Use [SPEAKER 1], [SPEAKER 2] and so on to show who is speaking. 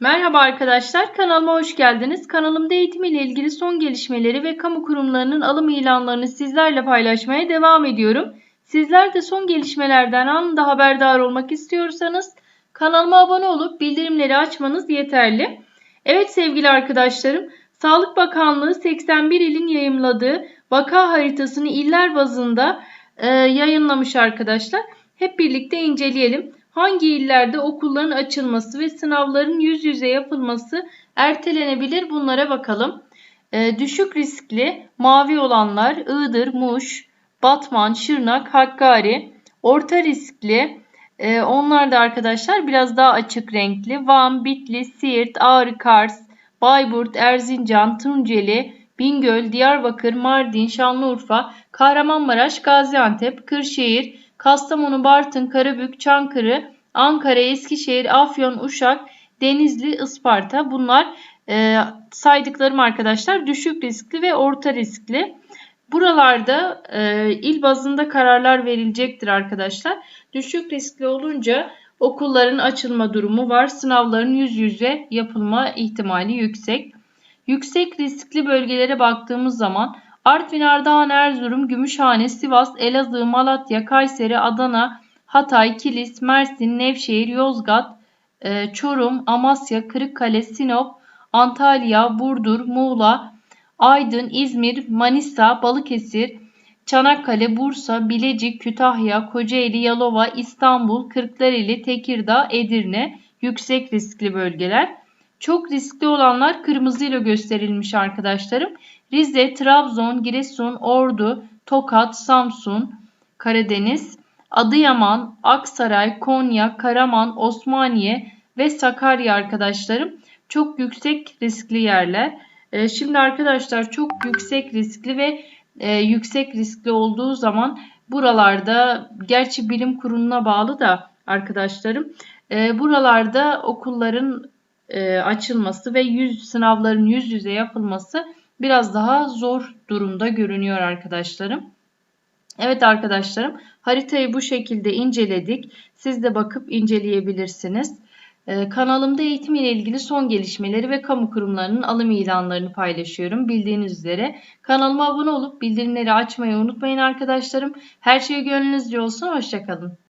[SPEAKER 1] Merhaba arkadaşlar, kanalıma hoş geldiniz. Kanalımda eğitim ile ilgili son gelişmeleri ve kamu kurumlarının alım ilanlarını sizlerle paylaşmaya devam ediyorum. Sizler de son gelişmelerden anında haberdar olmak istiyorsanız kanalıma abone olup bildirimleri açmanız yeterli. Evet sevgili arkadaşlarım, Sağlık Bakanlığı 81 ilin yayımladığı vaka haritasını iller bazında e, yayınlamış arkadaşlar. Hep birlikte inceleyelim hangi illerde okulların açılması ve sınavların yüz yüze yapılması ertelenebilir bunlara bakalım. E, düşük riskli mavi olanlar Iğdır, Muş, Batman, Şırnak, Hakkari. Orta riskli e, onlar da arkadaşlar biraz daha açık renkli. Van, Bitlis, Siirt, Ağrı, Kars, Bayburt, Erzincan, Tunceli, Bingöl, Diyarbakır, Mardin, Şanlıurfa, Kahramanmaraş, Gaziantep, Kırşehir, Kastamonu, Bartın, Karabük, Çankırı, Ankara, Eskişehir, Afyon, Uşak, Denizli, Isparta bunlar e, saydıklarım arkadaşlar düşük riskli ve orta riskli. Buralarda e, il bazında kararlar verilecektir arkadaşlar. Düşük riskli olunca okulların açılma durumu var. Sınavların yüz yüze yapılma ihtimali yüksek. Yüksek riskli bölgelere baktığımız zaman Artvin, Ardahan, Erzurum, Gümüşhane, Sivas, Elazığ, Malatya, Kayseri, Adana, Hatay, Kilis, Mersin, Nevşehir, Yozgat, e, Çorum, Amasya, Kırıkkale, Sinop, Antalya, Burdur, Muğla, Aydın, İzmir, Manisa, Balıkesir, Çanakkale, Bursa, Bilecik, Kütahya, Kocaeli, Yalova, İstanbul, Kırklareli, Tekirdağ, Edirne yüksek riskli bölgeler. Çok riskli olanlar kırmızı ile gösterilmiş arkadaşlarım. Rize, Trabzon, Giresun, Ordu, Tokat, Samsun, Karadeniz, Adıyaman, Aksaray, Konya, Karaman, Osmaniye ve Sakarya arkadaşlarım çok yüksek riskli yerler. Ee, şimdi arkadaşlar çok yüksek riskli ve e, yüksek riskli olduğu zaman buralarda gerçi bilim kuruluna bağlı da arkadaşlarım e, buralarda okulların e, açılması ve yüz sınavların yüz yüze yapılması biraz daha zor durumda görünüyor arkadaşlarım. Evet arkadaşlarım haritayı bu şekilde inceledik. Siz de bakıp inceleyebilirsiniz. Ee, kanalımda eğitim ile ilgili son gelişmeleri ve kamu kurumlarının alım ilanlarını paylaşıyorum. Bildiğiniz üzere kanalıma abone olup bildirimleri açmayı unutmayın arkadaşlarım. Her şey gönlünüzce olsun. Hoşçakalın.